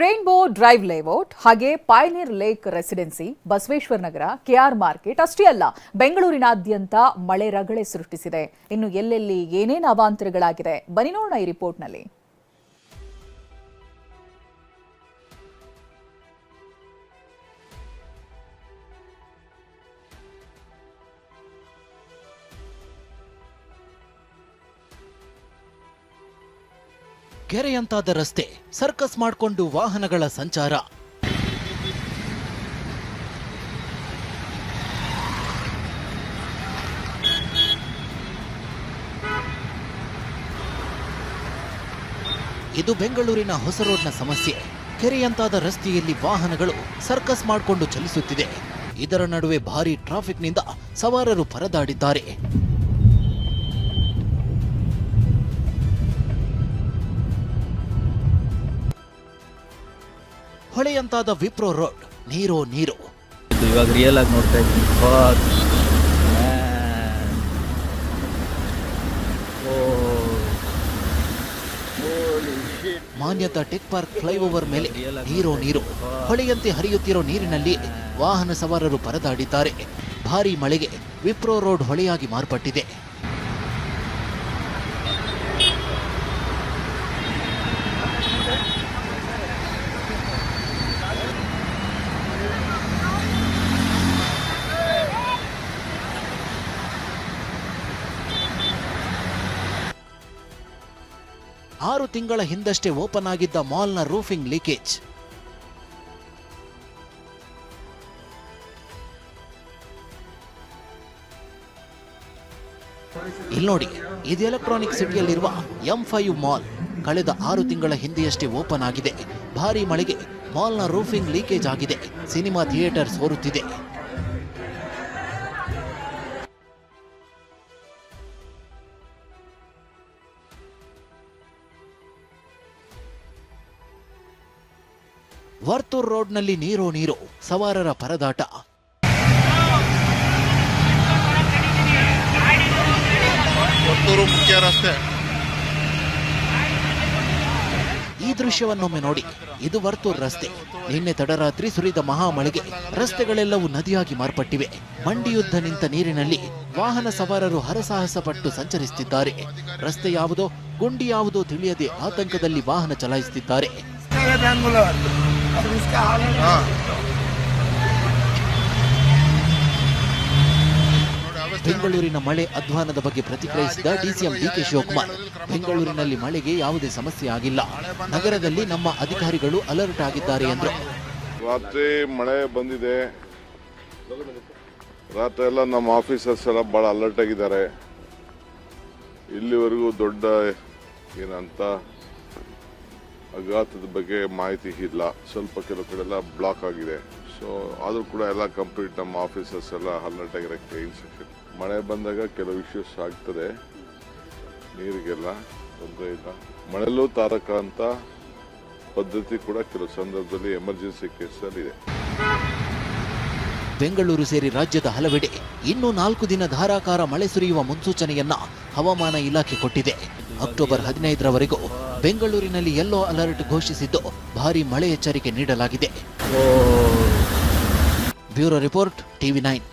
Rainbow drive layout ಹಾಗೆ pioneer lake residency Basaveshwara Nagara KR market ಅಷ್ಟೇ ಅಲ್ಲ, ಬೆಂಗಳೂರಿನಾದ್ಯಂತ ಮಳೆ ರಗಳೆ ಸೃಷ್ಟಿಸಿದೆ. ಇನ್ನು ಎಲ್ಲೆಲ್ಲಿ ಏನೇನು ಅವಾಂತರಗಳಾಗಿದೆ? ಬನ್ನಿ ನೋಡೋಣ ಈ ರಿಪೋರ್ಟ್ನಲ್ಲಿ ಕೆರೆಯಂತಾದ ರಸ್ತೆ, ಸರ್ಕಸ್ ಮಾಡಿಕೊಂಡು ವಾಹನಗಳ ಸಂಚಾರ. ಇದು ಬೆಂಗಳೂರಿನ ಹೊಸ ರೋಡ್ನ ಸಮಸ್ಯೆ. ಕೆರೆಯಂತಾದ ರಸ್ತೆಯಲ್ಲಿ ವಾಹನಗಳು ಸರ್ಕಸ್ ಮಾಡಿಕೊಂಡು ಚಲಿಸುತ್ತಿದೆ. ಇದರ ನಡುವೆ ಭಾರಿ ಟ್ರಾಫಿಕ್ನಿಂದ ಸವಾರರು ಪರದಾಡಿದ್ದಾರೆ. ಹೊಳೆಯಂತಾದ ವಿಪ್ರೋ ರೋಡ್ ನೀರು ನೀರು. ಇವಾಗ ರಿಯಲ್ ಆಗಿ ನೋಡ್ತಾ ಇದ್ದೀನಿ. ಮಾನ್ಯತಾ ಟೆಕ್ ಪಾರ್ಕ್ ಫ್ಲೈಓವರ್ ಮೇಲೆ ನೀರೋ ನೀರು. ಹೊಳೆಯಂತೆ ಹರಿಯುತ್ತಿರೋ ನೀರಿನಲ್ಲಿ ವಾಹನ ಸವಾರರು ಪರದಾಡಿದ್ದಾರೆ. ಭಾರಿ ಮಳೆಗೆ ವಿಪ್ರೋ ರೋಡ್ ಹೊಳೆಯಾಗಿ ಮಾರ್ಪಟ್ಟಿದೆ. ಆರು ತಿಂಗಳ ಹಿಂದಷ್ಟೇ ಓಪನ್ ಆಗಿದ್ದ ಮಾಲ್ನ ರೂಫಿಂಗ್ ಲೀಕೇಜ್. ಇಲ್ಲಿ ನೋಡಿ, ಇದು ಎಲೆಕ್ಟ್ರಾನಿಕ್ ಸಿಟಿಯಲ್ಲಿರುವ ಎಂ ಫೈವ್ ಮಾಲ್. ಕಳೆದ ಆರು ತಿಂಗಳ ಹಿಂದೆಯಷ್ಟೇ ಓಪನ್ ಆಗಿದೆ. ಭಾರಿ ಮಳೆಗೆ ಮಾಲ್ನ ರೂಫಿಂಗ್ ಲೀಕೇಜ್ ಆಗಿದೆ. ಸಿನಿಮಾ ಥಿಯೇಟರ್ ಸೋರುತ್ತಿದೆ. ವರ್ತೂರ್ ರೋಡ್ನಲ್ಲಿ ನೀರೋ ನೀರು ಸವಾರರ ಪರದಾಟ. ಕೊತ್ತೂರು ಮುಖ್ಯ ರಸ್ತೆ. ಈ ದೃಶ್ಯವನ್ನೊಮ್ಮೆ ನೋಡಿ ಇದು ವರ್ತೂರ್ ರಸ್ತೆ. ನಿನ್ನೆ ತಡರಾತ್ರಿ ಸುರಿದ ಮಹಾಮಳೆಗೆ ರಸ್ತೆಗಳೆಲ್ಲವೂ ನದಿಯಾಗಿ ಮಾರ್ಪಟ್ಟಿವೆ. ಮಂಡಿಯುದ್ಧ ನಿಂತ ನೀರಿನಲ್ಲಿ ವಾಹನ ಸವಾರರು ಹರಸಾಹಸ ಪಟ್ಟು ಸಂಚರಿಸುತ್ತಿದ್ದಾರೆ. ರಸ್ತೆ ಯಾವುದೋ ಗುಂಡಿ ಯಾವುದೋ ತಿಳಿಯದೆ ಆತಂಕದಲ್ಲಿ ವಾಹನ ಚಲಾಯಿಸುತ್ತಿದ್ದಾರೆ. ಬೆಂಗಳೂರಿನ ಮಳೆ ಅಧ್ವಾನದ ಬಗ್ಗೆ ಪ್ರತಿಕ್ರಿಯಿಸಿದ ಡಿಸಿಎಂ ಡಿಕೆ ಶಿವಕುಮಾರ್, ಬೆಂಗಳೂರಿನಲ್ಲಿ ಮಳೆಗೆ ಯಾವುದೇ ಸಮಸ್ಯೆ ಆಗಿಲ್ಲ. ನಗರದಲ್ಲಿ ನಮ್ಮ ಅಧಿಕಾರಿಗಳು ಅಲರ್ಟ್ ಆಗಿದ್ದಾರೆ ಎಂದರು. ರಾತ್ರಿ ಮಳೆ ಬಂದಿದೆ. ರಾತ್ರಿ ಎಲ್ಲ ನಮ್ಮ ಆಫೀಸರ್ಸ್ ಎಲ್ಲ ಭಾಳ ಅಲರ್ಟ್ ಆಗಿದ್ದಾರೆ. ಇಲ್ಲಿವರೆಗೂ ದೊಡ್ಡ ಏನಂತ ಅಘಾತದ ಬಗ್ಗೆ ಮಾಹಿತಿ ಇಲ್ಲ. ಸ್ವಲ್ಪ ಕೆಲವು ಕಡೆ ಎಲ್ಲ ಬ್ಲಾಕ್ ಆಗಿದೆ. ಸೊ ಆದರೂ ಕೂಡ ಎಲ್ಲ ಕಂಪ್ಲೀಟ್ ನಮ್ಮ ಆಫೀಸರ್ಸ್ ಎಲ್ಲ ಅಲರ್ಟ್ ಆಗಿರೋಕ್ಕೆ ಇನ್ಸ್ಟ್ರಕ್ಷನ್ ಮಳೆ ಬಂದಾಗ ಕೆಲವು ಇಶ್ಯೂಸ್ ಆಗ್ತದೆ. ನೀರಿಗೆಲ್ಲ ತೊಂದರೆ ಇಲ್ಲ. ಮಳೆಲ್ಲೂ ತಾರಕ ಅಂತ ಪದ್ಧತಿ ಕೂಡ ಕೆಲವು ಸಂದರ್ಭದಲ್ಲಿ ಎಮರ್ಜೆನ್ಸಿ ಕೇಸಲ್ಲಿ ಇದೆ. ಬೆಂಗಳೂರು ಸೇರಿ ರಾಜ್ಯದ ಹಲವೆಡೆ ಇನ್ನೂ ನಾಲ್ಕು ದಿನ ಧಾರಾಕಾರ ಮಳೆ ಸುರಿಯುವ ಮುನ್ಸೂಚನೆಯನ್ನ ಹವಾಮಾನ ಇಲಾಖೆ ಕೊಟ್ಟಿದೆ. ಅಕ್ಟೋಬರ್ ಹದಿನೈದರವರೆಗೂ ಬೆಂಗಳೂರಿನಲ್ಲಿ ಯೆಲ್ಲೋ ಅಲರ್ಟ್ ಘೋಷಿಸಿದ್ದು ಭಾರಿ ಮಳೆ ಎಚ್ಚರಿಕೆ ನೀಡಲಾಗಿದೆ. Bureau report TV nine.